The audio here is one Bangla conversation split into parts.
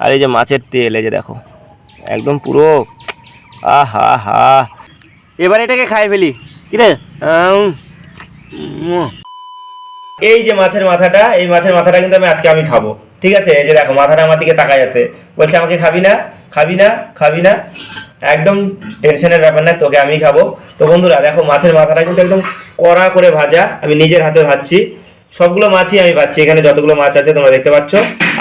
আর এই যে মাছের তেল, এই যে দেখো। একদম পুরো, আহা হা এবার এটাকে খাই ফেলি। কিরে। এই যে মাছের মাথাটা, এই মাছের মাথাটা কিন্তু আমি আজকে আমি খাব। ঠিক আছে? এই যে দেখো, মাথাটা আমার দিকে তাকাই আছে। বলছে, আমাকে খাবি না? খাবি না? খাবি না? একদম টেনশনের ব্যাপার না, তোকে আমি খাব। তো বন্ধুরা, দেখো, মাছের মাথাটা কিন্তু একদম কড়া করে ভাজা, আমি নিজের হাতে ভাজছি। সবগুলো মাছই আমি পাচ্ছি। এখানে যতগুলো মাছ আছে তোমরা দেখতে পাচ্ছ।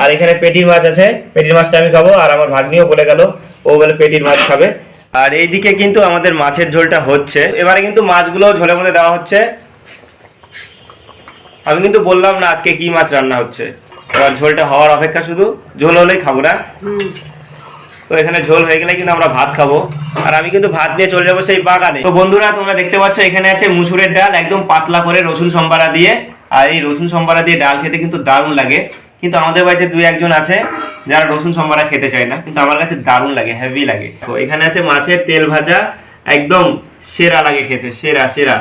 আর এখানে পেটির মাছ আছে। পেটির মাছটা আমি খাব। আর আমার ভাগ্নিও বলে গেল, ও বলে পেটির মাছ খাবে। আর এইদিকে কিন্তু আমাদের মাছের ঝোলটা হচ্ছে। এবারে কিন্তু মাছগুলো ঝোলের মধ্যে দেওয়া হচ্ছে। আমি কিন্তু বললাম না আজকে কি মাছ রান্না হচ্ছে। এবার ঝোলটা হওয়ার অপেক্ষা শুধু ঝোল হলেই খাব না। তো এখানে ঝোল হয়ে গেলে কিন্তু আমরা ভাত খাব। আর আমি কিন্তু ভাত নিয়ে চলে যাব সেই বাগানে। তো বন্ধুরা, তোমরা দেখতে পাচ্ছ এখানে আছে মুসুরের ডাল, একদম পাতলা করে রসুন সম্বারা দিয়ে। আর এই রসুন সম্বারা দিয়ে ডাল খেতে কিন্তু দারুণ লাগে। কিন্তু আমাদের বাড়িতে দুই একজন আছে যারা রসুন সম্বারা খেতে চায় না, কিন্তু আমার কাছে দারুণ লাগে হেভি লাগে। তো এখানে আছে মাছের তেল ভাজা, একদম সেরা লাগে খেতে, সেরা সেরা।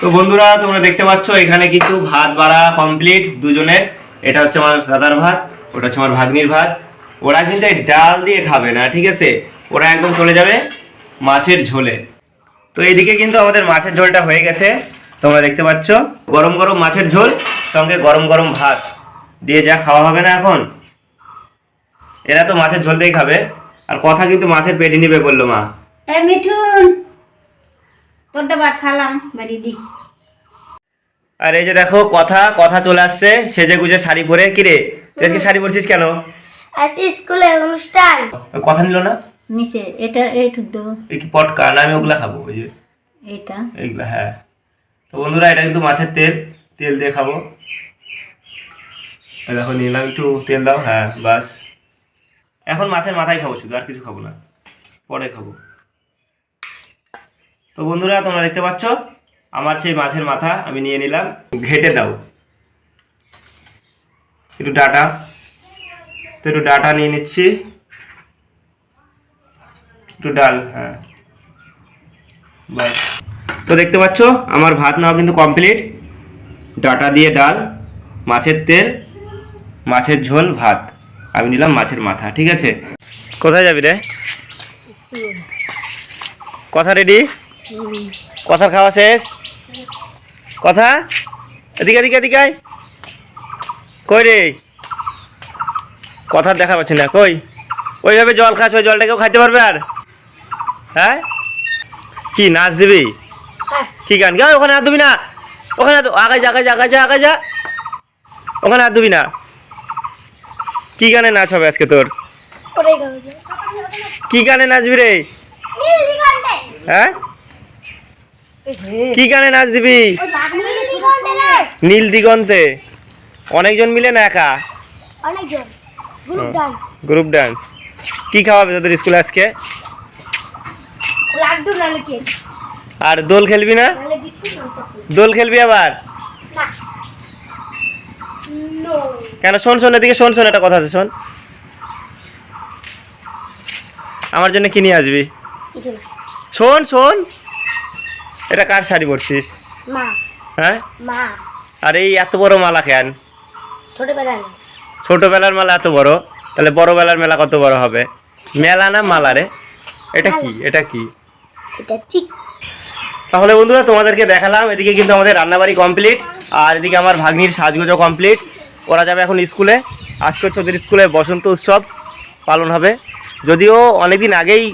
তো বন্ধুরা, তোমরা দেখতে পাচ্ছ, এখানে কিন্তু ভাত বাড়া কমপ্লিট দুজনের। এটা হচ্ছে আমার দাদার ভাত, ওটা হচ্ছে আমার ভাগ্নির ভাত। ওরা কিন্তু এই ডাল দিয়ে খাবে না, ঠিক আছে? ওরা একদম চলে যাবে মাছের ঝোলে। তো এইদিকে কিন্তু আমাদের মাছের ঝোলটা হয়ে গেছে। তোমরা দেখতে পাচ্ছ? গরম গরম মাছের ঝোল সঙ্গে গরম গরম ভাত। দিয়ে যা খাওয়া হবে না এখন। এরা তো মাছের ঝোল দিয়েই খাবে। আর কথা কিন্তু মাছের পেটে নিবে বলল মা। এ মিঠুন তোরটা ভাত খালাম বাড়ি দি। আর এই যে দেখো কথা কথা চলে আসছে। সেজে গুজে শাড়ি পরে। কিরে তুই আজকে শাড়ি পরছিস কেন? আজকে স্কুলে অনুষ্ঠান। কথা নিল না? নিচে এটা এইটুক দেবো। এই কি পটকা? না আমি ওগুলা খাব ওই যে। এটা এইগুলা হ্যাঁ। তো বন্ধুরা, এটা কিন্তু মাছের তেল। তেল দিয়ে খাব। দেখো, নিলাম একটু তেল দাও। হ্যাঁ বাস। এখন মাছের মাথায় খাব শুধু, আর কিছু খাব না। পরে খাব। তো বন্ধুরা, তোমরা দেখতে পাচ্ছ, আমার সেই মাছের মাথা আমি নিয়ে নিলাম। ঘেটে দাও। একটু ডাটা। তো একটু ডাটা নিয়ে নিচ্ছি। একটু ডাল হ্যাঁ। বাস। তো দেখতে পাচ্ছ, আমার ভাত নাও কিন্তু কমপ্লিট ডাটা দিয়ে ডাল, মাছের তেল, মাছের ঝোল, ভাত। আমি নিলাম মাছের মাথা, ঠিক আছে? কোথায় যাবি রে? কথা রেডি? কথার খাওয়া শেষ? কথা? এদিকে এদিকে এদিকে। কই রে? কথার দেখা পাচ্ছি না, কই? ওইভাবে জল খাস, ওই জলটা কেউ খাইতে পারবে আর? হ্যাঁ? কি, নাচ দিবি? হ্যাঁ। কি গান? গা ওখানে হাত দিবি না। ওখানে আগে যা আগে যা আগে যা আগে যা। ওখানে হাত দিবি না। কি গানে নাচ হবে আজকে তোর? কি গানে নাচবি রে? নীল দিগন্তে হ্যাঁ? কি গানে নাচ দিবি নীল দিগন্তে। অনেকজন মিলে না একা? গ্রুপ ডান্স কি খাওয়াবে তোদের স্কুলে আজকে? লাড্ডু আর দোল খেলবি না? দোল খেলবি আবার? কেন? শোন শোন এদিকে শোন শোন একটা কথা আছে শোন। আমার জন্য কি নিয়ে আসবি? শোন শোন। এটা কার শাড়ি পরছিস? হ্যাঁ? আর এই এত বড় মালা কেন? ছোটবেলার মালা। এত বড়? তাহলে বড়বেলার মেলা কত বড় হবে? মেলা না মালা রে? এটা কি? এটা কি? এটা ঠিক তাহলে বন্ধুরা, তোমাদেরকে দেখালাম। এদিকে কিন্তু আমাদের রান্নাবাড়ি কমপ্লিট আর এদিকে আমার ভাগ্নির সাজগোজও কমপ্লিট ওরা যাবে এখন স্কুলে। আজকে হচ্ছে ওদের স্কুলে বসন্ত উৎসব পালন হবে। যদিও অনেকদিন আগেই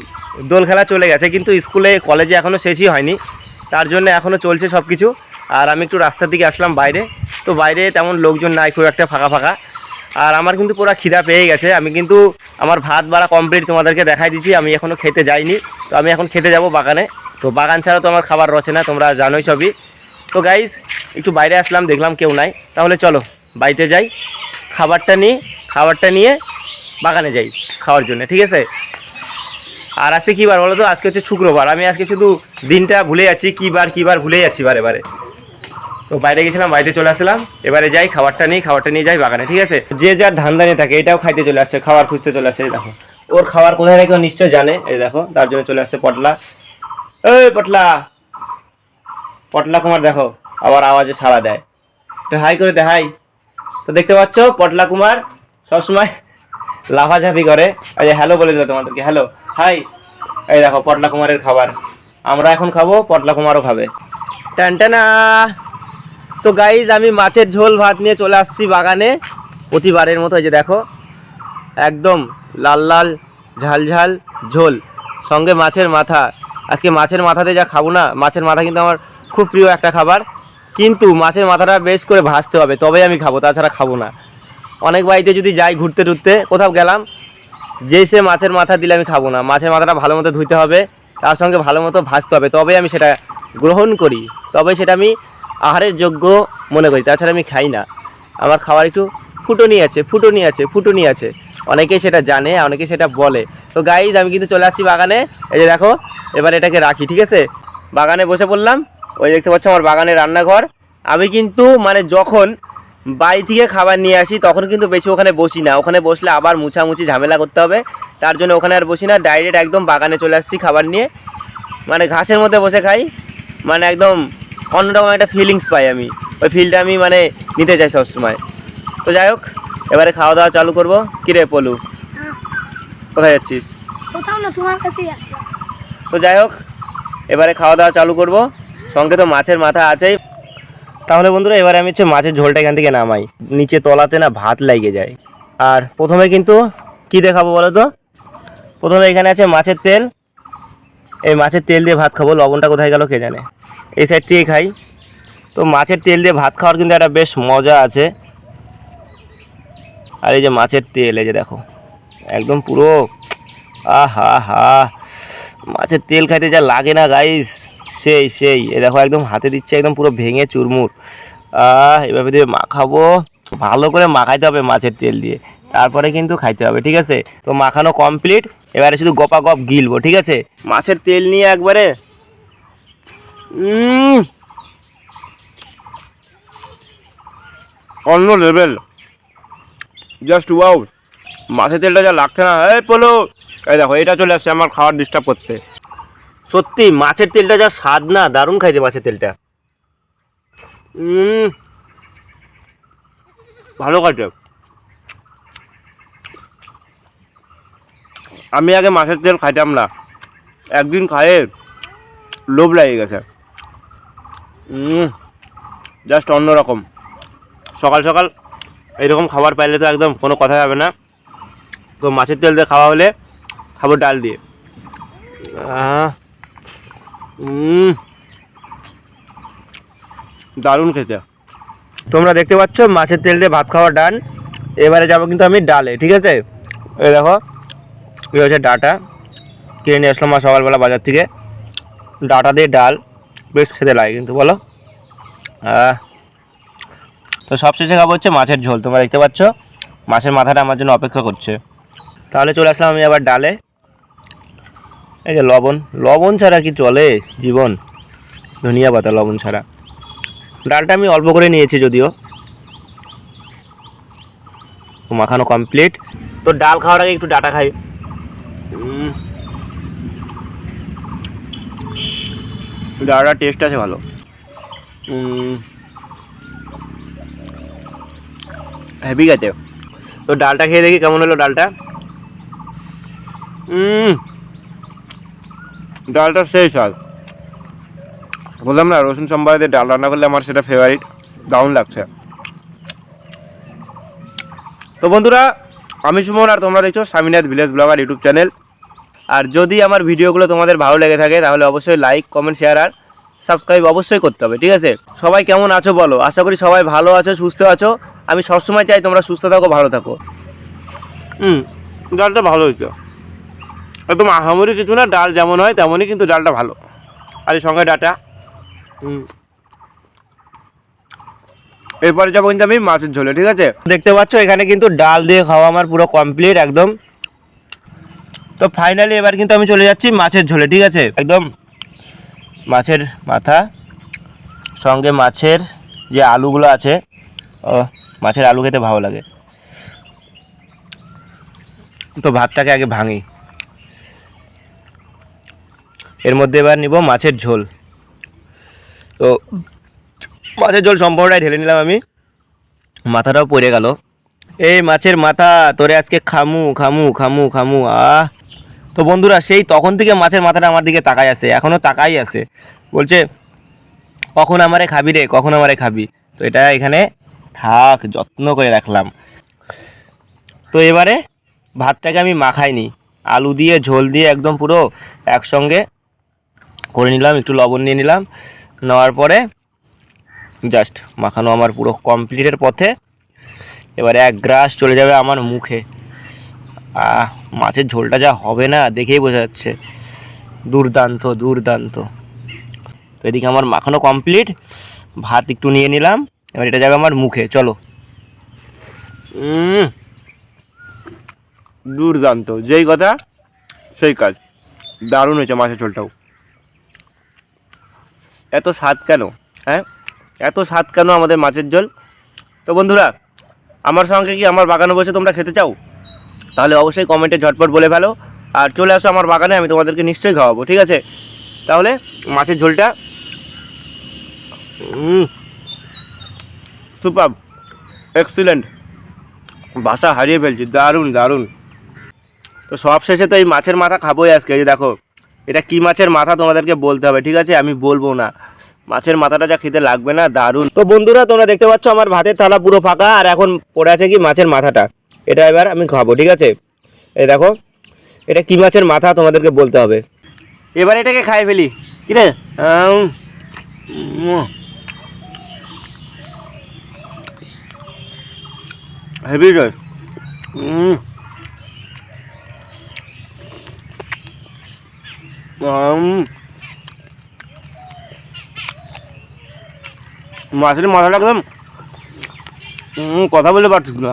দোল খেলা চলে গেছে, কিন্তু স্কুলে কলেজে এখনও শেষই হয়নি। তার জন্য এখনও চলছে সব কিছু আর আমি একটু রাস্তার দিকে আসলাম বাইরে। তো বাইরে তেমন লোকজন নাই, খুব একটা ফাঁকা ফাঁকা। আর আমার কিন্তু পুরো খিদা পেয়ে গেছে। আমি কিন্তু আমার ভাত বাড়া কমপ্লিট তোমাদেরকে দেখাই দিচ্ছি। আমি এখনও খেতে যাইনি। তো আমি এখন খেতে যাব বাগানে। তো বাগান ছাড়া তো আমার খাবার রচে না, তোমরা জানোই সবই। তো গাইজ একটু বাইরে আসলাম, দেখলাম কেউ নাই। তাহলে চলো, বাড়িতে যাই, খাবারটা নিই, খাবারটা নিয়ে বাগানে যাই খাওয়ার জন্য, ঠিক আছে? আর আজকে কী বার বলো তো আজকে হচ্ছে শুক্রবার। আমি আজকে শুধু দিনটা ভুলে যাচ্ছি, কী বার কী বার ভুলে যাচ্ছি বারে বারে। তো বাইরে গেছিলাম, বাড়িতে চলে আসলাম, এবারে যাই, খাবারটা নিই, খাবারটা নিয়ে যাই বাগানে, ঠিক আছে? যে যার ধান্দা নিয়ে থাকে, এটাও খাইতে চলে আসছে, খাবার খুঁজতে চলে আসছে দেখো। ওর খাবার কোথায় রেখে নিশ্চয় জানে, এই দেখো, তার জন্য চলে আসছে পটলা। এই পটলা। পটলা কুমার, দেখো, আবার আওয়াজে সাড়া দেয়। একটু হাই করে দে হাই তো দেখতে পাচ্ছ, পটলা কুমার সবসময় লাফাঝাপি করে। এই হ্যালো বলে দিল তোমাদেরকে। হ্যালো হাই এই দেখো, পটলা কুমারের খাবার। আমরা এখন খাব, পটলা কুমারও খাবে। টানটানা তো গাইজ আমি মাছের ঝোল ভাত নিয়ে চলে আসছি বাগানে। প্রতিবারের মতো যে দেখো, একদম লাল লাল, ঝাল ঝাল ঝোল। সঙ্গে মাছের মাথা। আজকে মাছের মাথাতে যা খাব না, মাছের মাথা কিন্তু আমার খুব প্রিয় একটা খাবার। কিন্তু মাছের মাথাটা বেশ করে ভাজতে হবে, তবেই আমি খাব, তাছাড়া খাব না। অনেক বাড়িতে যদি যাই ঘুরতে টুরতে, কোথাও গেলাম, যেই সে মাছের মাথা দিলে আমি খাব না। মাছের মাথাটা ভালো মতো ধুইতে হবে, তার সঙ্গে ভালো মতো ভাজতে হবে, তবেই আমি সেটা গ্রহণ করি। তবে সেটা আমি আহারের যোগ্য মনে করি, তাছাড়া আমি খাই না। আমার খাবার একটু ফুটনি আছে ফুটনি আছে ফুটনি আছে। অনেকে সেটা জানে অনেকে সেটা বলে। তো গাইজ আমি কিন্তু চলে আসছি বাগানে। এই যে দেখো, এবার এটাকে রাখি, ঠিক আছে? বাগানে বসে পড়লাম। ওই দেখতে পাচ্ছ আমার বাগানে রান্নাঘর। আমি কিন্তু মানে যখন বাড়ি থেকে খাবার নিয়ে আসি, তখন কিন্তু বেশি ওখানে বসি না। ওখানে বসলে আবার মুছামুছি ঝামেলা করতে হবে। তার জন্য ওখানে আর বসি না। ডাইরেক্ট একদম বাগানে চলে আসছি খাবার নিয়ে। মানে ঘাসের মধ্যে বসে খাই। মানে একদম অন্যরকম একটা ফিলিংস পাই আমি। ওই ফিলটা আমি মানে নিতে চাই সবসময়। তো যাই হোক এবারে খাওয়া দাওয়া চালু করব? কিরে পলু? কোথায় যাচ্ছিস? কোথাও না তোমার কাছেই আসলাম। তো যাই হোক এবারে খাওয়া দাওয়া চালু করব। সঙ্গে তো মাছের মাথা আছেই। তাহলে বন্ধুরা এবারে আমি হচ্ছে মাছের ঝোলটা এখান থেকে নামাই। নিচে তলাতে না ভাত লেগে যায়। আর প্রথমে কিন্তু কি দেখাবো বলো তো? প্রথমে এখানে আছে মাছের তেল। এই মাছের তেল দিয়ে ভাত খাব। লবণটা কোথায় গেল কে জানে? এই সাইড থেকে খাই। তো মাছের তেল দিয়ে ভাত খাওয়ার কিন্তু একটা বেশ মজা আছে। আর এই যে মাছের তেল, এই যে দেখো, একদম পুরো, আহা হা মাছের তেল খাইতে যা লাগে না গাইস সেই সেই, এ দেখো একদম হাতে দিচ্ছে একদম পুরো ভেঙে চুরমুর। আহ, এভাবে দিয়ে মাখাবো, ভালো করে মাখাইতে হবে মাছের তেল দিয়ে, তারপরে কিন্তু খাইতে হবে, ঠিক আছে? তো মাখানো কমপ্লিট এবারে শুধু গপা গপ গিলবো, ঠিক আছে? মাছের তেল নিয়ে একবারে অন্য লেভেল জাস্ট ওয়াও মাছের তেলটা যা লাগছে না। এই পোলো। এই দেখো, এটা চলে আসছে আমার খাওয়ার ডিস্টার্ব করতে। সত্যি, মাছের তেলটা যা স্বাদ না, দারুণ খাইছে মাছের তেলটা। ভালো খাইছে। আমি আগে মাছের তেল খাইতাম না। একদিন খায়ে লোভ লাগে গেছে। জাস্ট অন্যরকম। সকাল সকাল এরকম খাবার পাইলে তো একদম কোনো কথা হবে না। তো মাছের তেল দিয়ে খাওয়া হলে খাব ডাল দিয়ে। দারুণ খেতে। তোমরা দেখতে পাচ্ছ মাছের তেল দিয়ে ভাত খাওয়া ডান এবারে যাব কিন্তু আমি ডালে, ঠিক আছে? এই দেখো, এই হচ্ছে ডাটা। কিনে নিয়ে আসলাম সকালবেলা বাজার থেকে। ডাটা দিয়ে ডাল, বেশ খেতে লাগে কিন্তু, বলো। আহ তো সবশেষে খাব হচ্ছে মাছের ঝোল। তোমরা দেখতে পাচ্ছ, মাছের মাথাটা আমার জন্য অপেক্ষা করছে। তাহলে চলে আসলাম আমি আবার ডালে। এই যে লবণ লবণ ছাড়া কি চলে জীবন? ধনিয়া পাতা, লবণ ছাড়া। ডালটা আমি অল্প করে নিয়েছি যদিও। মাখানো কমপ্লিট তো ডাল খাওয়ার আগে একটু ডাটা খাই। ডালটার টেস্ট আছে ভালো। হেভি গেছে তো ডালটা খেয়ে দেখি কেমন হলো ডালটা। ডালটা সেই স্বাদ বললাম না, রসুন সম্বারে ডাল রান্না করলে আমার সেটা ফেভারিট দারুণ লাগছে। তো বন্ধুরা, আমি সুমন আর তোমরা দেখছ Swaminath village blogger YouTube channel আর যদি আমার ভিডিওগুলো তোমাদের ভালো লেগে থাকে, তাহলে অবশ্যই লাইক কমেন্ট শেয়ার আর সাবস্ক্রাইব অবশ্যই করতে হবে, ঠিক আছে? সবাই কেমন আছো বলো? আশা করি সবাই ভালো আছো, সুস্থ আছো। আমি সবসময় চাই তোমরা সুস্থ থাকো ভালো থাকো। হুম ডালটা ভালো হয়েছে। একদম আহামরি কিছু না ডাল যেমন হয় তেমনই কিন্তু ডালটা ভালো। আর এই সঙ্গে ডাটা। হুম। এরপরে যাব কিন্তু আমি মাছের ঝোলে ঠিক আছে? দেখতে পাচ্ছ এখানে কিন্তু ডাল দিয়ে খাওয়া আমার পুরো কমপ্লিট একদম। তো ফাইনালি এবার কিন্তু আমি চলে যাচ্ছি মাছের ঝোলে ঠিক আছে? একদম মাছের মাথা সঙ্গে মাছের যে আলুগুলো আছে ও মাছের আলু খেতে ভালো লাগে। তো ভাতটাকে আগে ভাঙি। এর মধ্যে এবার নিব মাছের ঝোল। তো মাছের ঝোল সম্পূর্ণটাই ঢেলে নিলাম আমি। মাথাটাও পড়ে গেল। এই মাছের মাথা, তোরে আজকে খামু খামু খামু খামু, আহ। তো বন্ধুরা, সেই তখন থেকে মাছের মাথাটা আমার দিকে তাকাই আছে এখনও তাকাই আছে। বলছে, কখন আমারে খাবি রে, কখন আমারে খাবি? তো এটা এখানে থাক, যত্ন করে রাখলাম। তো এবারে ভাতটাকে আমি মাখাইনি। আলু দিয়ে, ঝোল দিয়ে একদম পুরো একসঙ্গে করে নিলাম, একটু লবণ নিয়ে নিলাম। নেওয়ার পরে জাস্ট মাখানো আমার পুরো কমপ্লিটের পথে। এবারে এক গ্রাস চলে যাবে আমার মুখে। আহ, মাছের ঝোলটা যা হবে না, দেখেই বোঝা যাচ্ছে। দুর্দান্ত দুর্দান্ত। তো এদিকে আমার মাখানো কমপ্লিট ভাত একটু নিয়ে নিলাম। এবার এটা যাবে আমার মুখে, চলো। দুর্দান্ত, যেই কথা, সেই কাজ। দারুণ হয়েছে মাছের ঝোলটাও। এত স্বাদ কেন হ্যাঁ? এত স্বাদ কেন আমাদের মাছের ঝোল? তো বন্ধুরা, আমার সঙ্গে কি আমার বাগানে বসে তোমরা খেতে চাও? তাহলে অবশ্যই কমেন্টে ঝটপট বলে ফেলো। আর চলে আসো আমার বাগানে, আমি তোমাদেরকে নিশ্চয়ই খাওয়াবো, ঠিক আছে? তাহলে মাছের ঝোলটা সুপার এক্সিলেন্ট। ভাষা হারিয়ে ফেলছি, দারুণ দারুণ। তো সব শেষে তো এই মাছের মাথা খাবোই আজকে, এই দেখো, এটা কি মাছের মাথা তোমাদেরকে বলতে হবে, ঠিক আছে? আমি বলব না। মাছের মাথাটা যা খেতে লাগবে না, দারুণ। তো বন্ধুরা, তোমরা দেখতে পাচ্ছ আমার ভাতের থালা পুরো ফাঁকা, আর এখন পড়ে আছে কি মাছের মাথাটা? এটা এবার আমি খাব, ঠিক আছে? এই দেখো, এটা কি মাছের মাথা তোমাদেরকে বলতে হবে? এবার এটাকে খাই ফেলি। কি হেভি রে উম। আম। মাছের মাথাটা একদম কথা বলতে পারছিস না।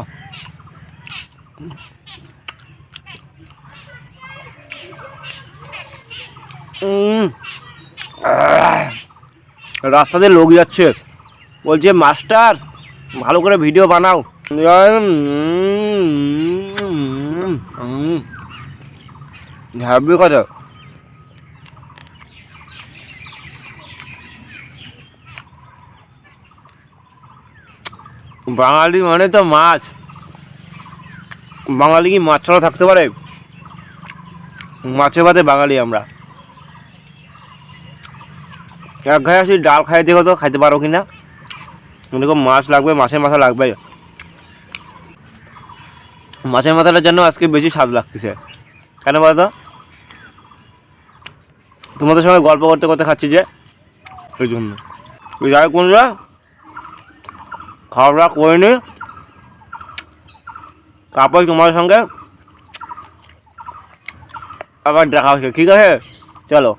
উম, আহ, রাস্তা দিয়ে লোক যাচ্ছে। বলছে মাস্টার ভালো করে ভিডিও বানাও। ভাববি কথা। বাঙালি মানে তো মাছ। বাঙালি কি মাছ ছাড়া থাকতে পারে? মাছে ভাতে বাঙালি আমরা। এক ঘায়ে আসি, ডাল খাই, দেখো তো, খাইতে পারো কি না মাছ লাগবে, মাছের মাথা লাগবে মাছের মাথাটার জন্য আজকে বেশি স্বাদ লাগতেছে। কেন বলো তো? তোমাদের সঙ্গে গল্প করতে করতে খাচ্ছি যে ওই জন্য। ওই যাই কোনরা খাওয়া দাওয়া করে নি। তারপর তোমার সঙ্গে আবার দেখা হচ্ছে ঠিক আছে? চলো।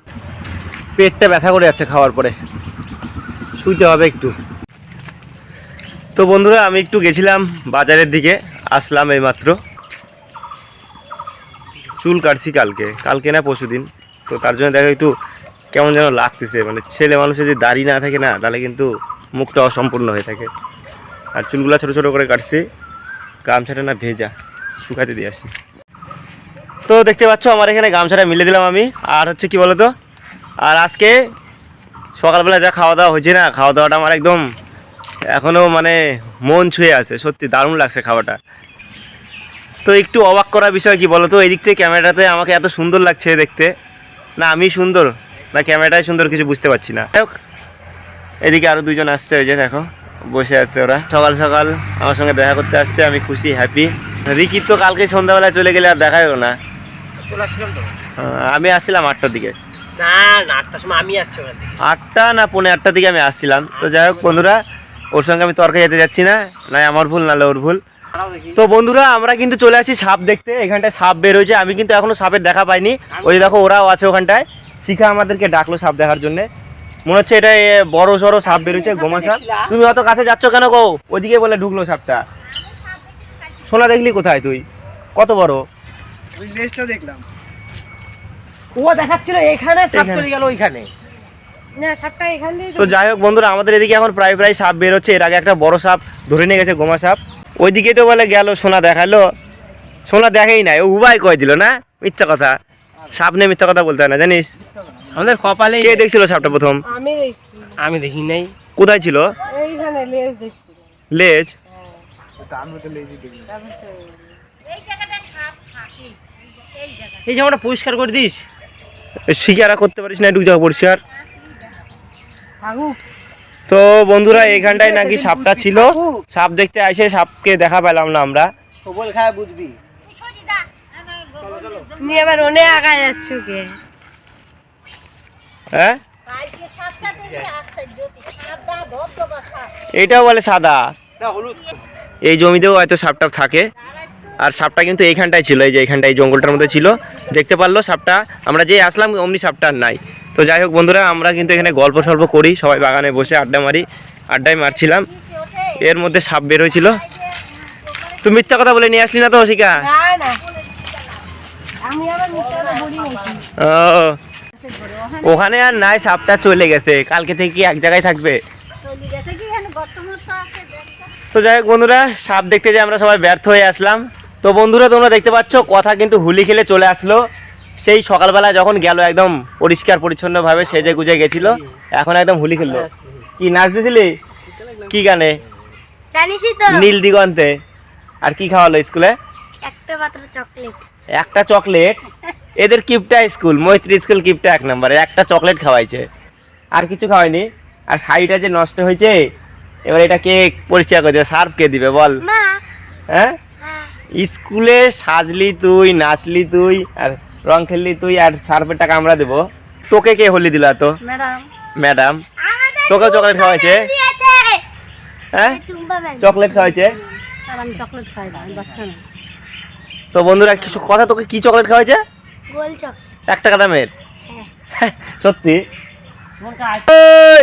পেটটা ব্যথা করে যাচ্ছে খাওয়ার পরে। শুইতে হবে একটু। তো বন্ধুরা আমি একটু গেছিলাম বাজারের দিকে। আসলাম এইমাত্র। চুল কাটছি কালকে। কালকে না পরশু দিন তো তার জন্য দেখো একটু কেমন যেন লাগতেছে। মানে ছেলে মানুষের যদি দাড়ি না থাকে না, তাহলে কিন্তু মুখটা অসম্পূর্ণ হয়ে থাকে। আর চুলগুলো ছোটো ছোটো করে কাটছি। গামছাটা না ভেজা। শুকাতে দিয়ে আসি। তো দেখতে পাচ্ছ, আমার এখানে গামছাটা মিলে দিলাম আমি। আর হচ্ছে কি বলতো? আর আজকে সকালবেলা যা খাওয়া দাওয়া হয়েছে না, খাওয়া দাওয়াটা আমার একদম এখনও মানে মন ছুঁয়ে আছে সত্যি দারুণ লাগছে খাওয়াটা। তো একটু অবাক করা বিষয় কি বলো তো এদিক থেকে ক্যামেরাতে আমাকে এত সুন্দর লাগছে দেখতে। না আমি সুন্দর না ক্যামেরাটাই সুন্দর কিছু বুঝতে পারছি না। যাই হোক, এদিকে আরও দুজন আসছে ওই যে দেখো বসে আছে ওরা। সকাল সকাল আমার সঙ্গে দেখা করতে আসছে আমি খুশি হ্যাপি রিকির তো কালকে সন্ধ্যাবেলায় চলে গেলে আর হলো না। আমি আসছিলাম আটটার দিকে। না না আটটার সময় আমি আসছি আটটা না পৌনে আটটার দিকে আমি আসছিলাম। তো যাই হোক বন্ধুরা ওর সঙ্গে আমি তর্কে যেতে যাচ্ছি না নাই আমার ভুল নাহলে ওর ভুল। তো বন্ধুরা আমরা কিন্তু চলে আসি সাপ দেখতে। এখানটায় সাপ বের হয়েছে। আমি কিন্তু এখনও সাপের দেখা পাইনি। ওই যে দেখো ওরাও আছে ওখানটায়। শিখা আমাদেরকে ডাকলো সাপ দেখার জন্য। মনে হচ্ছে এটা বড় সড়ো সাপ বেরোচ্ছে গোমা সাপ। তুমি অত কাছে যাচ্ছ কেন গো? ওদিকে বলে ঢুকলো সাপটা। সোনা দেখলি কোথায় তুই? কত বড়? ওই লেজটা দেখলাম। ও দেখাচ্ছিল এখানে সাপ চলে গেল ওইখানে না সাপটা এখান দিয়ে তো যাই হোক বন্ধুরা আমাদের এদিকে এখন প্রায় প্রায় সাপ বেরোচ্ছে এর আগে একটা বড় সাপ ধরে নিয়ে গেছে গোমা সাপ। ওইদিকে তো বলে গেল সোনা দেখাল। সোনা দেখেই নাই ও উবাই কয় দিল না? মিথ্যা কথা। সাপ নিয়ে মিথ্যা কথা বলতে হয় না জানিস? আমাদের কপালে কে দেখছিল সাপটা প্রথম? আমি দেখছি। আমি দেখি নাই। কোথায় ছিল? এইখানে লেজ দেখছি। লেজ? আমরা তো লেজি দেখি এই জায়গাটা পরিষ্কার করে দিস। শিকারা করতে পারিস না একটু জায়গা পরিষ্কার। তো বন্ধুরা এইখানটায় নাকি সাপটা ছিল। সাপ দেখতে আসে সাপকে দেখা পেলাম না আমরা। বুঝবি। তুমি আবার অনেক আগায় যাচ্ছ কে হ্যাঁ? এইটাও বলে সাদা। এই জমিতেও হয়তো সাপটা থাকে। আর সাপটা কিন্তু এইখানটায় ছিল এই যে এইখানটায় জঙ্গলটার মধ্যে ছিল। দেখতে পারল সাপটা। আমরা যে আসলাম অমনি সাপটা আর নাই। তো যাই হোক বন্ধুরা আমরা কিন্তু এখানে গল্প সল্প করি সবাই বাগানে বসে আড্ডা মারি আড্ডায় মারছিলাম। এর মধ্যে সাপ বের হয়েছিল। তুই মিথ্যা কথা বলে নিয়ে আসলি না তো শিকা ওখানে আর নাই সাপটা চলে গেছে। কালকে থেকে কি এক জায়গায় থাকবে। তো যাই হোক বন্ধুরা সাপ দেখতে যে আমরা সবাই ব্যর্থ হয়ে আসলাম। তো বন্ধুরা তোমরা দেখতে পাচ্ছ কথা কিন্তু হুলি খেলে চলে আসলো। সেই সকালবেলা যখন গেল একদম পরিষ্কার পরিচ্ছন্নভাবে সেজে গুজে গেছিল এখন একদম হুলি খেললো। কি নাচ দিছিলি? কি গানে? নীল দিগন্তে। আর কি খাওয়ালো স্কুলে? একটা মাত্র চকলেট। একটা চকলেট? এদের কিপটা স্কুল মৈত্রী স্কুল কিপটা এক নম্বরে একটা চকলেট খাওয়াইছে। আর কিছু খাওয়াইনি। আর শাড়িটা যে নষ্ট হয়েছে এবার এটা কে পরিষ্কার করে দেবে? সার্ফ কে দিবে বল? হ্যাঁ। স্কুলে সাজলি তুই নাচলি তুই আর রং খেললি তুই আর সার্ফের টাকা আমরা দেবো। তোকে কে হোলি দিল তো ম্যাডাম। ম্যাডাম। তোকেও চকলেট খাওয়াইছে? হ্যাঁ? চকলেট খাওয়াইছে? আর আমি চকলেট খাই না আমি বাচ্চা না। তো বন্ধুরা কিছু কথা তোকে কি চকলেট খাওয়াইছে? এক টাকা দামের? সত্যি? কাছে এই!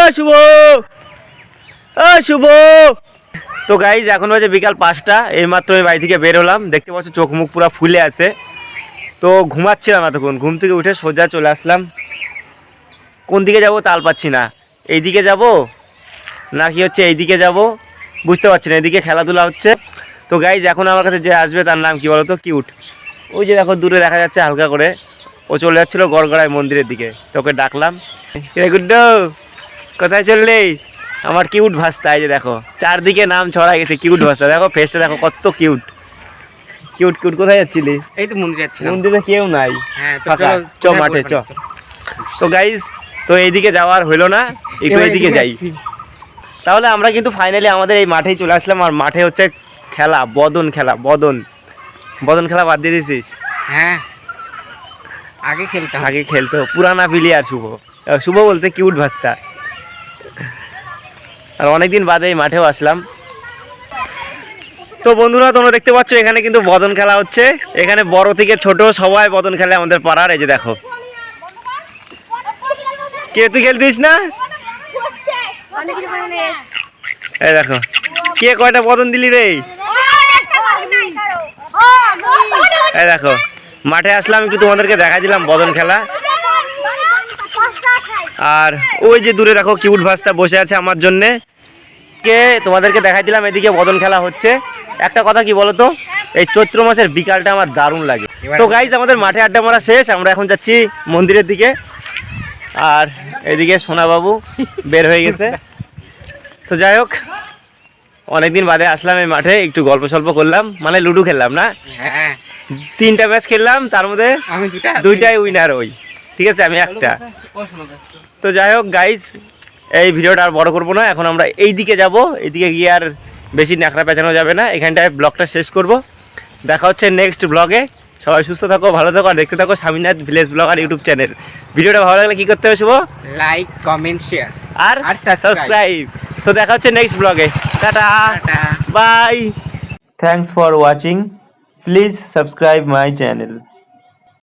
এই শুভ! শুভ! তো গাইজ এখন বাজে বিকাল পাঁচটা। এইমাত্র আমি বাড়ি থেকে বের হলাম। দেখতে পাচ্ছ চোখ মুখ পুরো ফুলে আছে। তো ঘুমাচ্ছিলাম এতক্ষণ। ঘুম থেকে উঠে সোজা চলে আসলাম। কোন দিকে যাব তাল পাচ্ছি না। এই দিকে যাব নাকি হচ্ছে এই দিকে যাব? বুঝতে পারছি না, এদিকে খেলাধুলা হচ্ছে। তো গাইজ এখন আমার কাছে যে আসবে তার নাম কি বলো তো কিউট। ওই যে দেখো, দূরে দেখা যাচ্ছে হালকা করে। ও চলে যাচ্ছিল গড়গড়ায় মন্দিরের দিকে। তোকে ডাকলাম। রে গুড্ডু? কোথায় চললি? আমার কিউট ভাস্তা, এই যে দেখো। চারদিকে নাম ছড়া গেছে কিউট ভাস্তা। দেখো ফেসটা দেখো কত কিউট। কিউট কিউট কোথায় যাচ্ছিলি? এই তো মন্দিরে যাচ্ছিলাম। মন্দিরে কেউ নাই। হ্যাঁ। চ মাঠে চ। তো গাইজ তো এইদিকে যাওয়ার হইল না একটু এইদিকে যাই। তাহলে আমরা কিন্তু ফাইনালি আমাদের এই মাঠেই চলে আসলাম আর মাঠে হচ্ছে খেলা বদন খেলা বদন। বদন খেলা বাদ দিয়ে দিছিস? হ্যাঁ আগে খেলতাম আগে খেলতো পুরানা প্লেয়ার শুভ। শুভ বলতে কিউট ভাস্তা। আর অনেকদিন বাদে এই মাঠেও আসলাম। তো বন্ধুরা, তোমরা দেখতে পাচ্ছ, এখানে কিন্তু বদন খেলা হচ্ছে। এখানে বড় থেকে ছোট সবাই বদন খেলে আমাদের পাড়ার, এই যে দেখো। কে তুই খেলতিস না? এই দেখো। কে কয়টা বদন দিলি রে? এই দেখো। মাঠে আসলাম, একটু তোমাদেরকে দেখা দিলাম বদন খেলা। আর ওই যে দূরে দেখো, কিউট ভাস্তা বসে আছে আমার জন্যে। কে তোমাদেরকে দেখাই দিলাম, এদিকে বদন খেলা হচ্ছে। একটা কথা কি বলো তো এই চৈত্র মাসের বিকালটা আমার দারুণ লাগে। তো গাইজ আমাদের মাঠে আড্ডা মারা শেষ আমরা এখন যাচ্ছি মন্দিরের দিকে। আর এদিকে সোনাবাবু বের হয়ে গেছে। তো যাই হোক অনেকদিন বাদে আসলাম এই মাঠে একটু গল্প সল্প করলাম মানে লুডো খেললাম না? হ্যাঁ। তিনটা ম্যাচ খেললাম তার মধ্যে দুইটাই উইনার ওই। ঠিক আছে আমি একটা। তো যাই হোক গাইজ এই ভিডিওটা আর বড় করব না এখন আমরা এই দিকে যাব এইদিকে গিয়ে আর বেশি ন্যাকড়া পেঁচানো যাবে না। এখানটায় ব্লগটা শেষ করব। দেখা হচ্ছে নেক্সট ব্লগে সবাই সুস্থ থাকো ভালো থাকো আর দেখতে থাকো স্বামীনাথ ভিলেজ ব্লগ আর ইউটিউব চ্যানেল ভিডিওটা ভালো লাগলে কী করতে হবে শুভ? লাইক কমেন্ট শেয়ার আর সাবস্ক্রাইব তো দেখা হচ্ছে নেক্সট ব্লগে tata. Bye. Thanks for watching. Please subscribe my channel.